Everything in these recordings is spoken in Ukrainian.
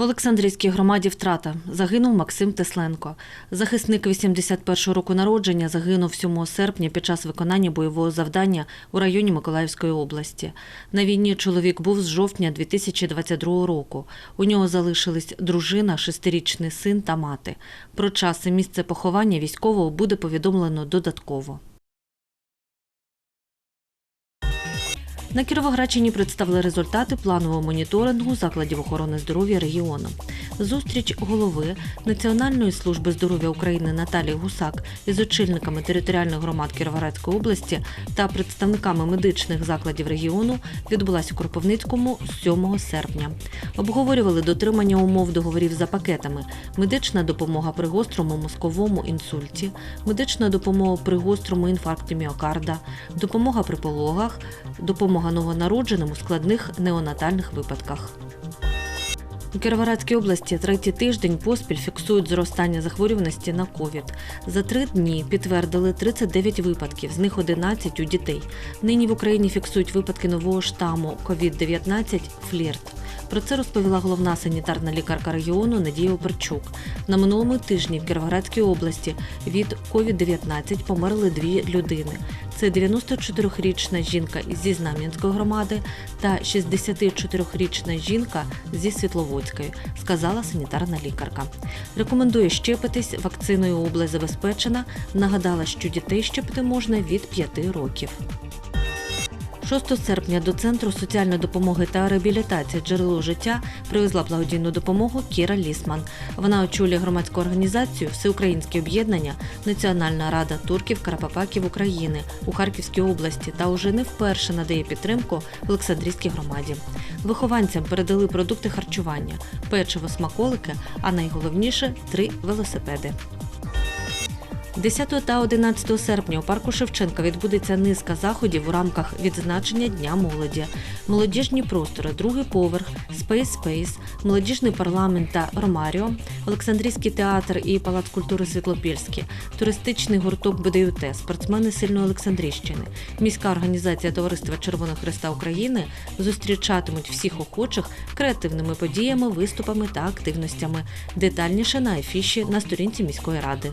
В Олександрійській громаді втрата. Загинув Максим Тесленко. Захисник 81-го року народження загинув 7 серпня під час виконання бойового завдання у районі Миколаївської області. На війні чоловік був з жовтня 2022 року. У нього залишились дружина, шестирічний син та мати. Про час і місце поховання військового буде повідомлено додатково. На Кіровоградщині представили результати планового моніторингу закладів охорони здоров'я регіону. Зустріч голови Національної служби здоров'я України Наталії Гусак із очільниками територіальних громад Кіровоградської області та представниками медичних закладів регіону відбулася у Кропивницькому 7 серпня. Обговорювали дотримання умов договорів за пакетами, медична допомога при гострому мозковому інсульті, медична допомога при гострому інфаркті міокарда, допомога при пологах, допомога новонародженим у складних неонатальних випадках. У Кіровоградській області третій тиждень поспіль фіксують зростання захворюваності на ковід. За три дні підтвердили 39 випадків, з них 11 у дітей. Нині в Україні фіксують випадки нового штаму COVID-19 флірт. Про це розповіла головна санітарна лікарка регіону Надія Оперчук. На минулому тижні в Кіровоградській області від COVID-19 померли дві людини. Це 94-річна жінка зі Знам'янської громади та 64-річна жінка зі Світловодської, сказала санітарна лікарка. Рекомендує щепитись вакциною область забезпечена. Нагадала, що дітей щепити можна від 5 років. 6 серпня до Центру соціальної допомоги та реабілітації джерело життя привезла благодійну допомогу Кіра Лісман. Вона очолює громадську організацію Всеукраїнське об'єднання Національна рада турків Карапапаків України у Харківській області та уже не вперше надає підтримку Олександрійській громаді. Вихованцям передали продукти харчування, печиво, смаколики, а найголовніше три велосипеди. 10 та 11 серпня у парку Шевченка відбудеться низка заходів у рамках відзначення Дня молоді. Молодіжні простори, другий поверх, Space Space, молодіжний парламент та Ромаріо, Олександрійський театр і Палац культури Світлопільський, туристичний гурток БДЮТ, спортсмени сильної Олександрійщини, міська організація Товариства Червоного Христа України зустрічатимуть всіх охочих креативними подіями, виступами та активностями. Детальніше на афіші на сторінці міської ради.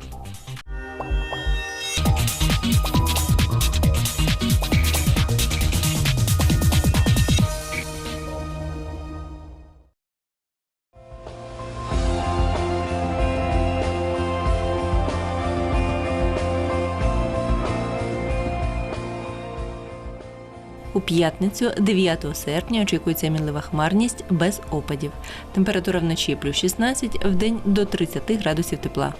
У п'ятницю, 9 серпня, очікується мінлива хмарність без опадів. Температура вночі плюс 16, в день до 30 градусів тепла.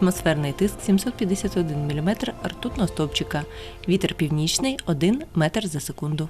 Атмосферний тиск 751 мм ртутного стовпчика. Вітер північний 1 метр за секунду.